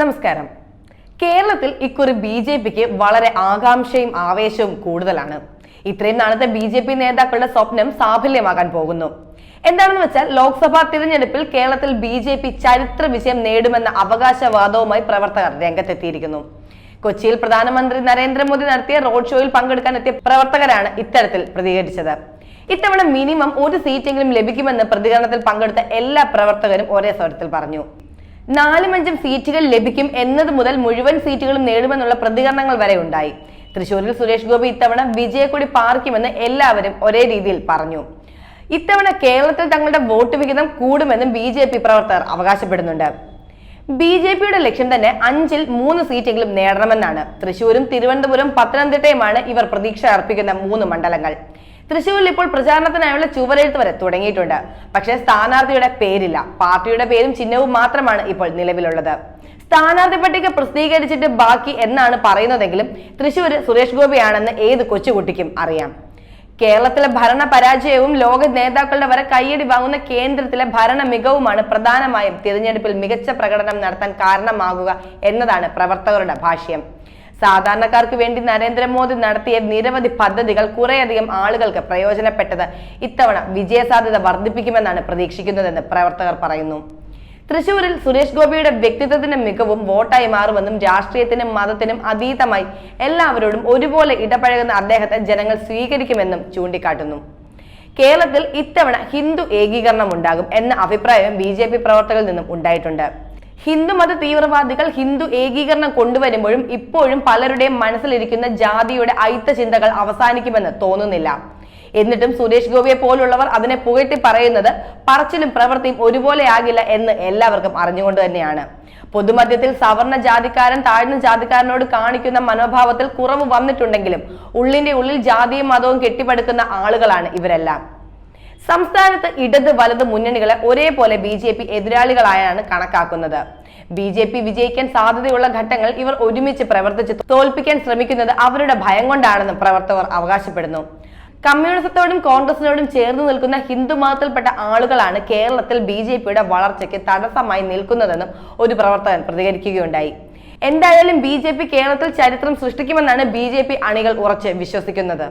നമസ്കാരം. കേരളത്തിൽ ഇക്കുറി ബി ജെ പിക്ക് വളരെ ആകാംക്ഷയും ആവേശവും കൂടുതലാണ്. ഇത്രയും നാളത്തെ ബി ജെ പി നേതാക്കളുടെ സ്വപ്നം സാഫല്യമാകാൻ പോകുന്നു. എന്താണെന്ന് വെച്ചാൽ ലോക്സഭാ തിരഞ്ഞെടുപ്പിൽ കേരളത്തിൽ ബി ജെ പി ചരിത്ര വിജയം നേടുമെന്ന അവകാശവാദവുമായി പ്രവർത്തകർ രംഗത്തെത്തിയിരിക്കുന്നു. കൊച്ചിയിൽ പ്രധാനമന്ത്രി നരേന്ദ്രമോദി നടത്തിയ റോഡ് ഷോയിൽ പങ്കെടുക്കാൻ എത്തിയ പ്രവർത്തകരാണ് ഇത്തരത്തിൽ പ്രതികരിച്ചത്. ഇത്തവണ മിനിമം ഒരു സീറ്റെങ്കിലും ലഭിക്കുമെന്ന് പ്രതികരണത്തിൽ പങ്കെടുത്ത എല്ലാ പ്രവർത്തകരും ഒരേ സ്വരത്തിൽ പറഞ്ഞു. നാലും അഞ്ചും സീറ്റുകൾ ലഭിക്കും എന്നത് മുതൽ മുഴുവൻ സീറ്റുകളും നേടുമെന്നുള്ള പ്രതികരണങ്ങൾ വരെ ഉണ്ടായി. തൃശൂരിൽ സുരേഷ് ഗോപി ഇത്തവണ വിജയക്കൊടി പാർക്കുമെന്ന് എല്ലാവരും ഒരേ രീതിയിൽ പറഞ്ഞു. ഇത്തവണ കേരളത്തിൽ തങ്ങളുടെ വോട്ട് വിഹിതം കൂടുമെന്നും ബി ജെ പി പ്രവർത്തകർ അവകാശപ്പെടുന്നുണ്ട്. ബി ജെ പിയുടെ ലക്ഷ്യം തന്നെ അഞ്ചിൽ മൂന്ന് സീറ്റെങ്കിലും നേടണമെന്നാണ്. തൃശൂരും തിരുവനന്തപുരം പത്തനംതിട്ടയുമാണ് ഇവർ പ്രതീക്ഷ അർപ്പിക്കുന്ന മൂന്ന് മണ്ഡലങ്ങൾ. തൃശൂരിൽ ഇപ്പോൾ പ്രചാരണത്തിനായുള്ള ചുവരെഴുത്ത് വരെ തുടങ്ങിയിട്ടുണ്ട്. പക്ഷേ സ്ഥാനാർത്ഥിയുടെ പേരില്ല. പാർട്ടിയുടെ പേരും ചിഹ്നവും മാത്രമാണ് ഇപ്പോൾ നിലവിലുള്ളത്. സ്ഥാനാർത്ഥി പട്ടിക പ്രസിദ്ധീകരിച്ചിട്ട് ബാക്കി എന്നാണ് പറയുന്നതെങ്കിലും തൃശൂർ സുരേഷ് ഗോപിയാണെന്ന് ഏത് കൊച്ചുകുട്ടിക്കും അറിയാം. കേരളത്തിലെ ഭരണ പരാജയവും ലോക നേതാക്കളുടെ വരെ കയ്യടി വാങ്ങുന്ന കേന്ദ്രത്തിലെ ഭരണ മികവുമാണ് പ്രധാനമായും തിരഞ്ഞെടുപ്പിൽ മികച്ച പ്രകടനം നടത്താൻ കാരണമാകുക എന്നതാണ് പ്രവർത്തകരുടെ ഭാഷ്യം. സാധാരണക്കാർക്ക് വേണ്ടി നരേന്ദ്രമോദി നടത്തിയ നിരവധി പദ്ധതികൾ കുറേയധികം ആളുകൾക്ക് പ്രയോജനപ്പെട്ടത് ഇത്തവണ വിജയസാധ്യത വർദ്ധിപ്പിക്കുമെന്നാണ് പ്രതീക്ഷിക്കുന്നതെന്ന് പ്രവർത്തകർ പറയുന്നു. തൃശൂരിൽ സുരേഷ് ഗോപിയുടെ വ്യക്തിത്വത്തിന്റെ മികവും വോട്ടായി മാറുമെന്നും രാഷ്ട്രീയത്തിനും മതത്തിനും അതീതമായി എല്ലാവരോടും ഒരുപോലെ ഇടപഴകുന്ന അദ്ദേഹത്തെ ജനങ്ങൾ സ്വീകരിക്കുമെന്നും ചൂണ്ടിക്കാട്ടുന്നു. കേരളത്തിൽ ഇത്തവണ ഹിന്ദു ഏകീകരണം ഉണ്ടാകും എന്ന അഭിപ്രായം ബി പ്രവർത്തകരിൽ നിന്നും ഉണ്ടായിട്ടുണ്ട്. ഹിന്ദുമത തീവ്രവാദികൾ ഹിന്ദു ഏകീകരണം കൊണ്ടുവരുമ്പോഴും ഇപ്പോഴും പലരുടെയും മനസ്സിലിരിക്കുന്ന ജാതിയുടെ അയിത്ത ചിന്തകൾ അവസാനിക്കുമെന്ന് തോന്നുന്നില്ല. എന്നിട്ടും സുരേഷ് ഗോപിയെ പോലുള്ളവർ അതിനെ പുകഴ്ത്തി പറയുന്നത് പറച്ചിലും പ്രവൃത്തിയും ഒരുപോലെ ആകില്ല എന്ന് എല്ലാവർക്കും അറിഞ്ഞുകൊണ്ട് തന്നെയാണ്. പൊതുമധ്യത്തിൽ സവർണ ജാതിക്കാരൻ താഴ്ന്ന ജാതിക്കാരനോട് കാണിക്കുന്ന മനോഭാവത്തിൽ കുറവ് വന്നിട്ടുണ്ടെങ്കിലും ഉള്ളിന്റെ ഉള്ളിൽ ജാതിയും മതവും കെട്ടിപ്പടുക്കുന്ന ആളുകളാണ് ഇവരെല്ലാം. സംസ്ഥാനത്ത് ഇടത് വലത് മുന്നണികളെ ഒരേപോലെ ബി ജെ പി എതിരാളികളായാണ് കണക്കാക്കുന്നത്. ബി ജെ പി വിജയിക്കാൻ സാധ്യതയുള്ള ഘട്ടങ്ങൾ ഇവർ ഒരുമിച്ച് പ്രവർത്തിച്ച് തോൽപ്പിക്കാൻ ശ്രമിക്കുന്നത് അവരുടെ ഭയം കൊണ്ടാണെന്ന് പ്രവർത്തകർ അവകാശപ്പെടുന്നു. കമ്മ്യൂണിസത്തോടും കോൺഗ്രസിനോടും ചേർന്ന് നിൽക്കുന്ന ഹിന്ദു മതത്തിൽപ്പെട്ട ആളുകളാണ് കേരളത്തിൽ ബി ജെ പിയുടെ വളർച്ചയ്ക്ക് തടസ്സമായി നിൽക്കുന്നതെന്നും ഒരു പ്രവർത്തകൻ പ്രതികരിക്കുകയുണ്ടായി. എന്തായാലും ബി കേരളത്തിൽ ചരിത്രം സൃഷ്ടിക്കുമെന്നാണ് ബി അണികൾ ഉറച്ച് വിശ്വസിക്കുന്നത്.